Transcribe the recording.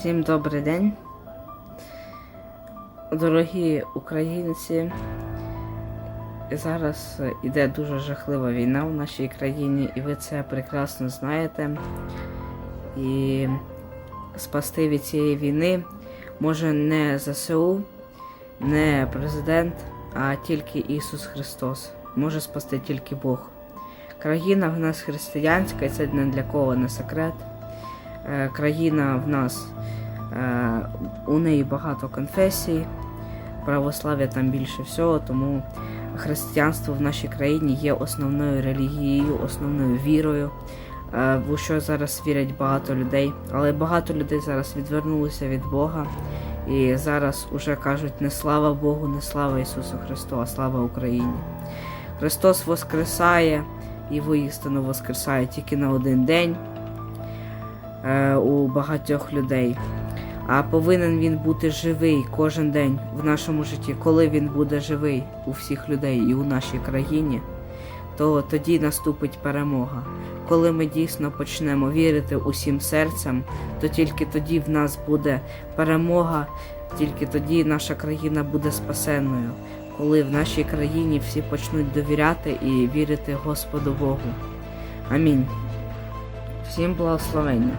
Всім добрий день. Дорогі українці. Зараз іде дуже жахлива війна в нашій країні, і ви це прекрасно знаєте. І спасти від цієї війни може не ЗСУ, не президент, а тільки Ісус Христос. Може спасти тільки Бог. Країна в нас християнська, і це не для кого не секрет. Е, Країна в нас е, у неї багато конфесій, православ'я там більше всього, тому християнство в нашій країні є основною релігією, основною вірою, е, в що зараз вірять багато людей. Але багато людей зараз відвернулися від Бога і зараз уже кажуть не слава Богу, не слава Ісусу Христу, а слава Україні. Христос воскресає і воістину воскресає тільки на один день е, у багатьох людей. А повинен він бути живий кожен день в нашому житті. Коли він буде живий у всіх людей і у нашій країні, то тоді наступить перемога. Коли ми дійсно почнемо вірити усім серцем, то тільки тоді в нас буде перемога, тільки тоді наша країна буде спасенною. Коли в нашій країні всі почнуть довіряти і вірити Господу Богу. Амінь. Всім благословення.